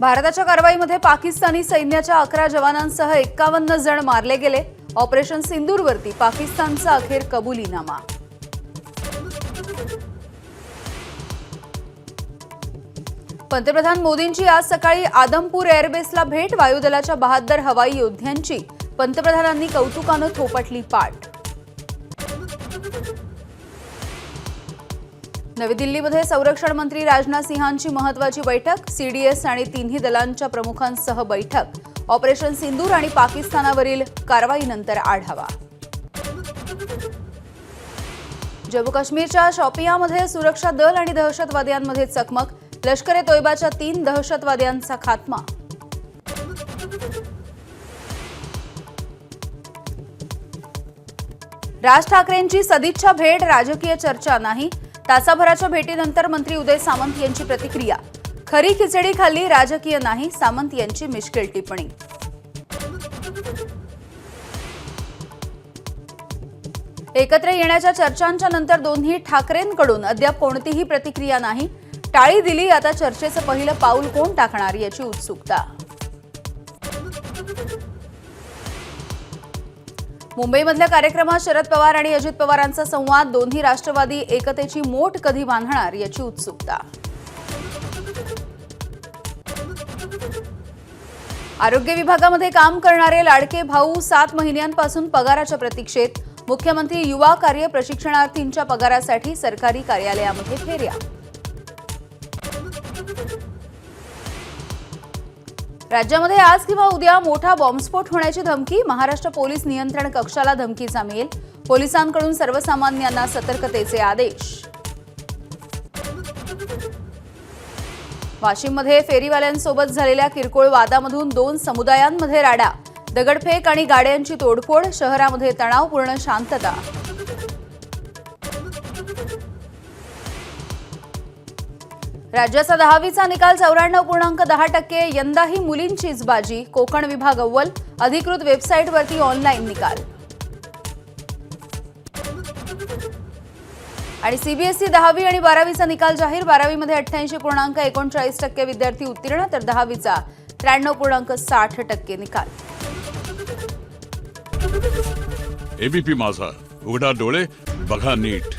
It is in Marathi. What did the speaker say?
भारताच्या कारवाईमध्ये पाकिस्तानी सैन्याच्या अकरा जवानांसह एक्कावन्न जण मारले गेले. ऑपरेशन सिंदूरवरती पाकिस्तानचा अखेर कबुलीनामा. पंतप्रधान मोदींची आज सकाळी आदमपूर एअरबेसला भेट वायुदलाच्या बहादर हवाई योद्ध्यांची. पंतप्रधानांनी कौतुकानं थोपटली पाठ. नवी दिल्लीमध्ये संरक्षण मंत्री राजनाथ सिंहांची महत्वाची बैठक सीडीएस आणि तिन्ही दलांच्या प्रमुखांसह बैठक. ऑपरेशन सिंदूर आणि पाकिस्तानावरील कारवाईनंतर आढावा. जम्मू काश्मीरच्या शॉपियामध्ये सुरक्षा दल आणि दहशतवाद्यांमध्ये चकमक. लष्कर ए तोयबाच्या तीन दहशतवाद्यांचा खात्मा. राज ठाकरेंची सदिच्छा भेट राजकीय चर्चा नाही. तासाभराच्या भेटीनंतर मंत्री उदय सामंत यांची प्रतिक्रिया. खरी खिचडी खाल्ली राजकीय नाही सामंत यांची मिश्किल टिप्पणी. एकत्र येण्याच्या चर्चांच्या नंतर दोन्ही ठाकरेंकडून अद्याप कोणतीही प्रतिक्रिया नाही. टाळी दिली आता चर्चेचं पहिलं पाऊल कोण टाकणार याची उत्सुकता. मुंबईमधल्या कार्यक्रमात शरद पवार आणि अजित पवारांचा संवाद दोन्ही राष्ट्रवादी एकतेची मोठ कधी बांधणार याची उत्सुकता. आरोग्य विभागामध्ये काम करणारे लाडके भाऊ सात महिन्यांपासून पगाराच्या प्रतीक्षेत. मुख्यमंत्री युवा कार्य प्रशिक्षणार्थींच्या पगारासाठी सरकारी कार्यालयामध्ये फेऱ्या. राज्यामध्ये आज किंवा उद्या मोठा बॉम्बस्फोट होण्याची धमकी महाराष्ट्र पोलीस नियंत्रण कक्षाला धमकीचा मेल पोलिसांकडून सर्वसामान्यांना सतर्कतेचे आदेश. वाशिममध्ये फेरीवाल्यांसोबत झालेल्या किरकोळ वादामधून दोन समुदायांमध्ये राडा दगडफेक आणि गाड्यांची तोडफोड शहरामध्ये तणावपूर्ण शांतता. राज्याचा दहावीचा निकाल चौऱ्याण्णव पूर्णांक दहा टक्के यंदाही मुलींचीच बाजी कोकण विभाग अव्वल अधिकृत वेबसाईटवरती ऑनलाईन निकाल. आणि सीबीएसई दहावी आणि बारावीचा निकाल जाहीर. बारावीमध्ये अठ्ठ्याऐंशी पूर्णांक एकोणचाळीस टक्के विद्यार्थी उत्तीर्ण तर दहावीचा त्र्याण्णव पूर्णांक साठ टक्के निकाल. एबीपी माझा. उघडा डोळे बघा नीट.